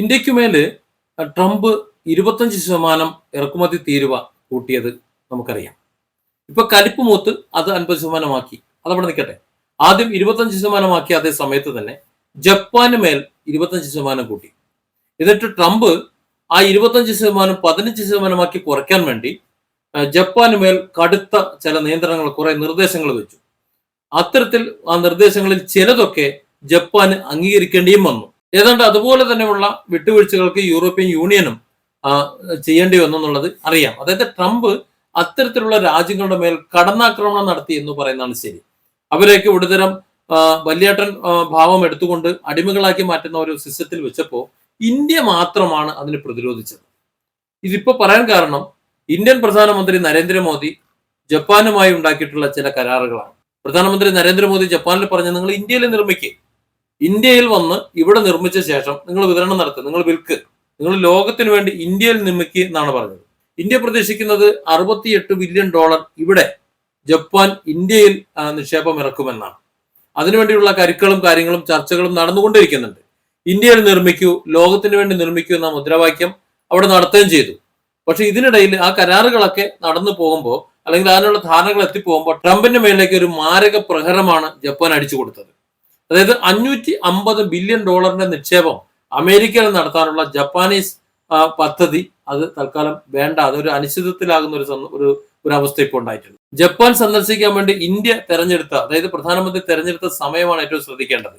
ഇന്ത്യക്കുമേൽ Trump ഇരുപത്തഞ്ച് ശതമാനം ഇറക്കുമതി തീരുവ കൂട്ടിയത് നമുക്കറിയാം. ഇപ്പൊ കലിപ്പ് മൂത്ത് അത് അൻപത് ശതമാനമാക്കി. അതവിടെ നിൽക്കട്ടെ. ആദ്യം ഇരുപത്തഞ്ച് ശതമാനമാക്കിയ അതേ സമയത്ത് തന്നെ ജപ്പാന് മേൽ ഇരുപത്തഞ്ച് ശതമാനം കൂട്ടി. എന്നിട്ട് ട്രംപ് ആ ഇരുപത്തഞ്ച് ശതമാനം പതിനഞ്ച് ശതമാനമാക്കി കുറയ്ക്കാൻ വേണ്ടി ജപ്പാന് മേൽ കടുത്ത ചില നിയന്ത്രണങ്ങൾ കുറെ നിർദ്ദേശങ്ങൾ വെച്ചു. അത്തരത്തിൽ ആ നിർദ്ദേശങ്ങളിൽ ചിലതൊക്കെ ജപ്പാന് അംഗീകരിക്കേണ്ടിയും വന്നു. ഏതാണ്ട് അതുപോലെ തന്നെയുള്ള വിട്ടുവീഴ്ചകൾക്ക് യൂറോപ്യൻ യൂണിയനും ചെയ്യേണ്ടി വന്നു എന്നുള്ളത് അറിയാം. അതായത് ട്രംപ് അത്തരത്തിലുള്ള രാജ്യങ്ങളുടെ മേൽ കടന്നാക്രമണം നടത്തി എന്ന് പറയുന്നതാണ് ശരി. അവരെയൊക്കെ ഒരുതരം വല്യേട്ടൻ ഭാവം എടുത്തുകൊണ്ട് അടിമകളാക്കി മാറ്റുന്ന ഒരു സിസ്റ്റത്തിൽ വെച്ചപ്പോൾ ഇന്ത്യ മാത്രമാണ് അതിന് പ്രതിരോധിച്ചത്. ഇതിപ്പോ പറയാൻ കാരണം ഇന്ത്യൻ പ്രധാനമന്ത്രി നരേന്ദ്രമോദി ജപ്പാനുമായി ഉണ്ടാക്കിയിട്ടുള്ള ചില കരാറുകളാണ്. പ്രധാനമന്ത്രി നരേന്ദ്രമോദി ജപ്പാനിൽ പറഞ്ഞ നിങ്ങൾ ഇന്ത്യയിൽ നിർമ്മിക്കുക ഇന്ത്യയിൽ വന്ന് ഇവിടെ നിർമ്മിച്ച ശേഷം നിങ്ങൾ വിതരണം നടത്തുക നിങ്ങൾ വിൽക്ക്. നിങ്ങൾ ലോകത്തിന് വേണ്ടി ഇന്ത്യയിൽ നിർമ്മിക്കുക എന്നാണ് പറഞ്ഞത്. ഇന്ത്യ പ്രതീക്ഷിക്കുന്നത് അറുപത്തിയെട്ട് ബില്യൺ ഡോളർ ഇവിടെ ജപ്പാൻ ഇന്ത്യയിൽ നിക്ഷേപം ഇറക്കുമെന്നാണ്. അതിനുവേണ്ടിയുള്ള കരുക്കളും കാര്യങ്ങളും ചർച്ചകളും നടന്നുകൊണ്ടിരിക്കുന്നുണ്ട്. ഇന്ത്യയിൽ നിർമ്മിക്കൂ ലോകത്തിന് വേണ്ടി നിർമ്മിക്കൂ എന്ന മുദ്രാവാക്യം അവിടെ നടത്തുകയും ചെയ്തു. പക്ഷെ ഇതിനിടയിൽ ആ കരാറുകളൊക്കെ നടന്നു പോകുമ്പോൾ അല്ലെങ്കിൽ അതിനുള്ള ധാരണകൾ എത്തിപ്പോകുമ്പോൾ ട്രംപിന്റെ മേലേക്ക് ഒരു മാരക പ്രഹരമാണ് ജപ്പാൻ അടിച്ചു കൊടുത്തത്. അതായത് അഞ്ഞൂറ്റി അമ്പത് ബില്യൺ ഡോളറിന്റെ നിക്ഷേപം അമേരിക്കയിൽ നടത്താനുള്ള ജപ്പാനീസ് പദ്ധതി അത് തൽക്കാലം വേണ്ട. അതൊരു അനിശ്ചിതത്തിലാകുന്ന ഒരു ഒരു അവസ്ഥ ഇപ്പോൾ ഉണ്ടായിട്ടുണ്ട്. ജപ്പാൻ സന്ദർശിക്കാൻ വേണ്ടി ഇന്ത്യ തെരഞ്ഞെടുത്ത അതായത് പ്രധാനമന്ത്രി തെരഞ്ഞെടുത്ത സമയമാണ് ഏറ്റവും ശ്രദ്ധിക്കേണ്ടത്.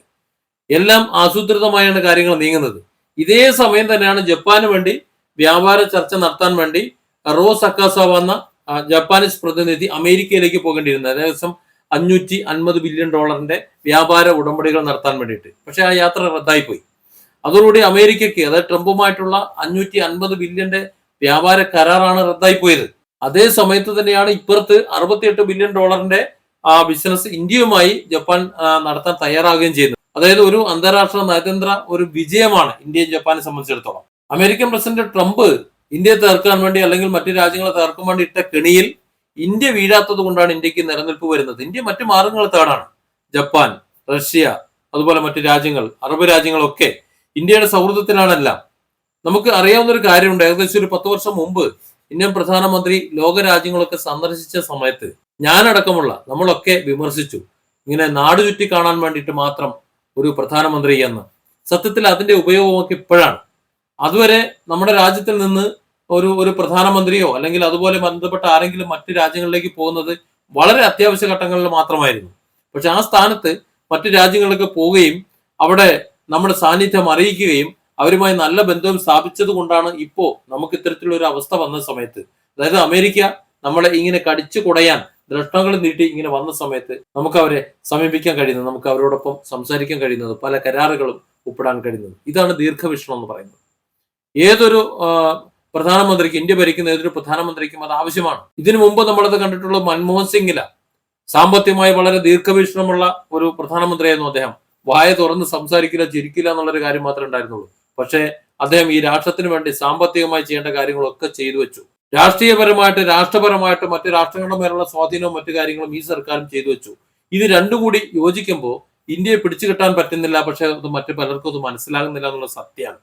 എല്ലാം ആസൂത്രിതമായാണ് കാര്യങ്ങൾ നീങ്ങുന്നത്. ഇതേ സമയം തന്നെയാണ് ജപ്പാന് വേണ്ടി വ്യാപാര ചർച്ച നടത്താൻ വേണ്ടി റോസ് അക്കാസ എന്ന ജപ്പാനീസ് പ്രതിനിധി അമേരിക്കയിലേക്ക് പോകേണ്ടിയിരുന്നത്. ഏകദേശം അഞ്ഞൂറ്റി അൻപത് ബില്യൺ ഡോളറിന്റെ വ്യാപാര ഉടമ്പടികൾ നടത്താൻ വേണ്ടിയിട്ട്. പക്ഷെ ആ യാത്ര റദ്ദായിപ്പോയി. അതോടുകൂടി അമേരിക്കയ്ക്ക് അതായത് ട്രംപുമായിട്ടുള്ള അഞ്ഞൂറ്റി അൻപത് ബില്യന്റെ വ്യാപാര കരാറാണ് റദ്ദായി പോയത് അതേ സമയത്ത് തന്നെയാണ് ഇപ്പുറത്ത് അറുപത്തിയെട്ട് ബില്യൺ ഡോളറിന്റെ ആ ബിസിനസ് ഇന്ത്യയുമായി ജപ്പാൻ നടത്താൻ തയ്യാറാകുകയും ചെയ്യുന്നത്. അതായത് ഒരു അന്താരാഷ്ട്ര നയതന്ത്ര ഒരു വിജയമാണ് ഇന്ത്യയും ജപ്പാനെ സംബന്ധിച്ചിടത്തോളം. അമേരിക്കൻ പ്രസിഡന്റ് ട്രംപ് ഇന്ത്യയെ തകർക്കാൻ വേണ്ടി അല്ലെങ്കിൽ മറ്റു രാജ്യങ്ങളെ തകർക്കാൻ വേണ്ടി ഇട്ട കെണിയിൽ ഇന്ത്യ വീഴാത്തത് കൊണ്ടാണ് ഇന്ത്യയ്ക്ക് നിലനിൽപ്പ് വരുന്നത്. ഇന്ത്യ മറ്റു മാർഗങ്ങൾ തേടാണ്. ജപ്പാൻ റഷ്യ അതുപോലെ മറ്റു രാജ്യങ്ങൾ അറബ് രാജ്യങ്ങളൊക്കെ ഇന്ത്യയുടെ സൗഹൃദത്തിലാണെല്ലാം. നമുക്ക് അറിയാവുന്ന ഒരു കാര്യമുണ്ട്. ഏകദേശം ഒരു പത്ത് വർഷം മുമ്പ് ഇന്ത്യൻ പ്രധാനമന്ത്രി ലോക രാജ്യങ്ങളൊക്കെ സന്ദർശിച്ച സമയത്ത് ഞാനടക്കമുള്ള നമ്മളൊക്കെ വിമർശിച്ചു. ഇങ്ങനെ നാട് ചുറ്റി കാണാൻ വേണ്ടിയിട്ട് മാത്രം ഒരു പ്രധാനമന്ത്രി എന്ന്. സത്യത്തിൽ അതിന്റെ ഉപയോഗമൊക്കെ ഇപ്പോഴാണ്. അതുവരെ നമ്മുടെ രാജ്യത്തിൽ നിന്ന് ഒരു ഒരു പ്രധാനമന്ത്രിയോ അല്ലെങ്കിൽ അതുപോലെ ബന്ധപ്പെട്ട ആരെങ്കിലും മറ്റു രാജ്യങ്ങളിലേക്ക് പോകുന്നത് വളരെ അത്യാവശ്യ ഘട്ടങ്ങളിൽ മാത്രമായിരുന്നു. പക്ഷെ ആ സ്ഥാനത്ത് മറ്റു രാജ്യങ്ങളിലേക്ക് പോവുകയും അവിടെ നമ്മുടെ സാന്നിധ്യം അറിയിക്കുകയും അവരുമായി നല്ല ബന്ധം സ്ഥാപിച്ചത് കൊണ്ടാണ് ഇപ്പോ നമുക്ക് ഇത്തരത്തിലുള്ള ഒരു അവസ്ഥ വന്ന സമയത്ത്. അതായത് അമേരിക്ക നമ്മളെ ഇങ്ങനെ കടിച്ചു കുടയാൻ ദൃഷ്ടങ്ങൾ നീട്ടി ഇങ്ങനെ വന്ന സമയത്ത് നമുക്ക് അവരെ സമീപിക്കാൻ കഴിയുന്നത് നമുക്ക് അവരോടൊപ്പം സംസാരിക്കാൻ കഴിയുന്നത് പല കരാറുകളും ഒപ്പിടാൻ കഴിയുന്നത്. ഇതാണ് ദീർഘവീക്ഷണം എന്ന് പറയുന്നത്. ഏതൊരു പ്രധാനമന്ത്രിക്ക് ഇന്ത്യ ഭരിക്കുന്ന ഏതൊരു പ്രധാനമന്ത്രിക്കും അത് ആവശ്യമാണ്. ഇതിനു മുമ്പ് നമ്മളത് കണ്ടിട്ടുള്ള മൻമോഹൻ സിംഗില സാമ്പത്തികമായി വളരെ ദീർഘവീക്ഷണമുള്ള ഒരു പ്രധാനമന്ത്രിയായിരുന്നു അദ്ദേഹം. വായ തുറന്ന് സംസാരിക്കില്ല ചിരിക്കില്ല എന്നുള്ളൊരു കാര്യം മാത്രമേ ഉണ്ടായിരുന്നുള്ളൂ. പക്ഷേ അദ്ദേഹം ഈ രാഷ്ട്രത്തിന് വേണ്ടി സാമ്പത്തികമായി ചെയ്യേണ്ട കാര്യങ്ങളൊക്കെ ചെയ്തു വെച്ചു. രാഷ്ട്രീയപരമായിട്ട് രാഷ്ട്രപരമായിട്ട് മറ്റു രാഷ്ട്രങ്ങളുടെ മേലുള്ള സ്വാധീനവും മറ്റു കാര്യങ്ങളും ഈ സർക്കാരും ചെയ്തു വെച്ചു. ഇത് രണ്ടും കൂടി യോജിക്കുമ്പോൾ ഇന്ത്യയെ പിടിച്ചു കെട്ടാൻ പറ്റുന്നില്ല പക്ഷെ അത് മറ്റു പലർക്കും അത് മനസ്സിലാകുന്നില്ല എന്നുള്ള സത്യമാണ്.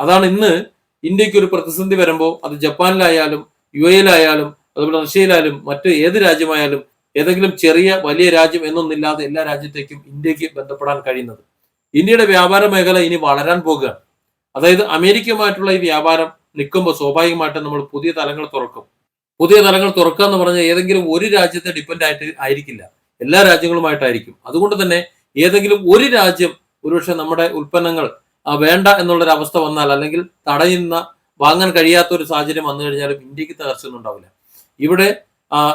അതാണ് ഇന്ന് ഇന്ത്യയ്ക്ക് ഒരു പ്രതിസന്ധി വരുമ്പോൾ അത് ജപ്പാനിലായാലും യു എയിലായാലും അതുപോലെ റഷ്യയിലായാലും മറ്റ് ഏത് രാജ്യമായാലും ഏതെങ്കിലും ചെറിയ വലിയ രാജ്യം എന്നൊന്നില്ലാതെ എല്ലാ രാജ്യത്തേക്കും ഇന്ത്യയ്ക്ക് ബന്ധപ്പെടാൻ കഴിയുന്നത്. ഇന്ത്യയുടെ വ്യാപാര മേഖല ഇനി വളരാൻ പോകുകയാണ് അതായത് അമേരിക്കയുമായിട്ടുള്ള ഈ വ്യാപാരം നിൽക്കുമ്പോൾ സ്വാഭാവികമായിട്ടും നമ്മൾ പുതിയ തലങ്ങൾ തുറക്കും. പുതിയ തലങ്ങൾ തുറക്കുക എന്ന് പറഞ്ഞാൽ ഏതെങ്കിലും ഒരു രാജ്യത്തെ ഡിപ്പെൻഡ് ആയിട്ട് ആയിരിക്കില്ല. എല്ലാ രാജ്യങ്ങളുമായിട്ടായിരിക്കും. അതുകൊണ്ട് തന്നെ ഏതെങ്കിലും ഒരു രാജ്യം ഒരുപക്ഷെ നമ്മുടെ ഉൽപ്പന്നങ്ങൾ വേണ്ട എന്നുള്ളൊരു അവസ്ഥ വന്നാൽ അല്ലെങ്കിൽ തടയുന്ന വാങ്ങാൻ കഴിയാത്ത ഒരു സാഹചര്യം വന്നു കഴിഞ്ഞാലും ഇന്ത്യയ്ക്ക് തകർച്ചയൊന്നും ഉണ്ടാവില്ല. ഇവിടെ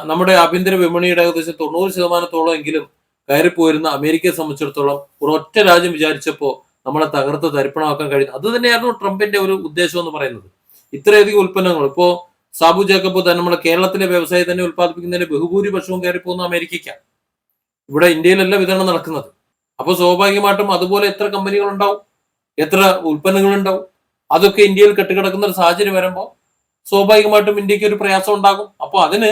നമ്മുടെ ആഭ്യന്തര വിപണിയുടെ ഏകദേശം തൊണ്ണൂറ് ശതമാനത്തോളം എങ്കിലും കയറിപ്പോയിരുന്ന അമേരിക്കയെ സംബന്ധിച്ചിടത്തോളം ഒറ്റ രാജ്യം വിചാരിച്ചപ്പോൾ നമ്മളെ തകർത്ത് തരിപ്പണമാക്കാൻ കഴിയും അത് തന്നെയായിരുന്നു ട്രംപിന്റെ ഒരു ഉദ്ദേശം എന്ന് പറയുന്നത്. ഇത്രയധികം ഉൽപ്പന്നങ്ങൾ. ഇപ്പോ സാബു ജേക്കബ് തന്നെ നമ്മുടെ കേരളത്തിലെ വ്യവസായം തന്നെ ഉൽപ്പാദിപ്പിക്കുന്നതിന്റെ ബഹുഭൂരിപക്ഷവും കയറിപ്പോകുന്ന അമേരിക്കയ്ക്കാണ് ഇവിടെ ഇന്ത്യയിലല്ല വിതരണം നടക്കുന്നത്. അപ്പോൾ സ്വാഭാവികമായിട്ടും അതുപോലെ എത്ര കമ്പനികൾ ഉണ്ടാവും എത്ര ഉൽപ്പന്നങ്ങൾ ഉണ്ടാവും അതൊക്കെ ഇന്ത്യയിൽ കെട്ടിക്കിടക്കുന്ന ഒരു സാഹചര്യം വരുമ്പോൾ സ്വാഭാവികമായിട്ടും ഇന്ത്യയ്ക്ക് ഒരു പ്രയാസം ഉണ്ടാകും. അപ്പോൾ അതിന്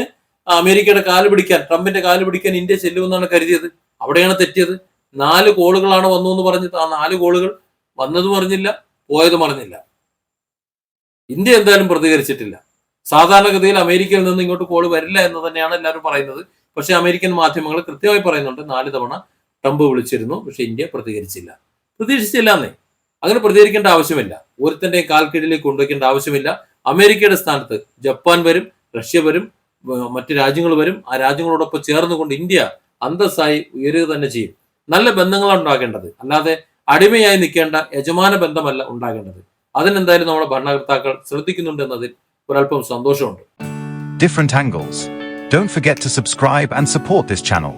അമേരിക്കയുടെ കാൽ പിടിക്കാൻ ട്രംപിന്റെ കാൽ പിടിക്കാൻ ഇന്ത്യ ചെല്ലുമെന്നാണ് കരുതിയത്. അവിടെയാണ് തെറ്റിയത്. നാല് കോളുകളാണ് വന്നു എന്ന് പറഞ്ഞത് ആ നാല് കോളുകൾ വന്നതും അറിഞ്ഞില്ല പോയതും അറിഞ്ഞില്ല. ഇന്ത്യ എന്തായാലും പ്രതികരിച്ചിട്ടില്ല. സാധാരണഗതിയിൽ അമേരിക്കയിൽ നിന്ന് ഇങ്ങോട്ട് കോൾ വരില്ല എന്ന് തന്നെയാണ് എല്ലാവരും പറയുന്നത്. പക്ഷെ അമേരിക്കൻ മാധ്യമങ്ങൾ കൃത്യമായി പറയുന്നുണ്ട് നാല് തവണ ട്രംപ് വിളിച്ചിരുന്നു പക്ഷെ ഇന്ത്യ പ്രതികരിച്ചില്ല. പ്രതീക്ഷിച്ചില്ല എന്നേ. അങ്ങനെ പ്രതികരിക്കേണ്ട ആവശ്യമില്ല. ഒരുത്തന്റെയും കാൽക്കീഴിലേക്ക് കൊണ്ടുവയ്ക്കേണ്ട ആവശ്യമില്ല. അമേരിക്കയുടെ സ്ഥാനത്ത് ജപ്പാൻ വരും റഷ്യ വരും മറ്റു രാജ്യങ്ങൾ വരും. ആ രാജ്യങ്ങളോടൊപ്പം ചേർന്നുകൊണ്ട് ഇന്ത്യ അന്തസ്സായി ഉയരുക തന്നെ ചെയ്യും. നല്ല ബന്ധങ്ങളാണ് ഉണ്ടാകേണ്ടത്. അല്ലാതെ അടിമയായി നിൽക്കേണ്ട യജമാന ബന്ധമല്ല ഉണ്ടാകേണ്ടത്. അതിനെന്തായാലും നമ്മുടെ ഭരണകർത്താക്കൾ ശ്രദ്ധിക്കുന്നുണ്ട് എന്നതിൽ ഒരല്പം സന്തോഷമുണ്ട്. Different angles. Don't forget to subscribe and support this channel.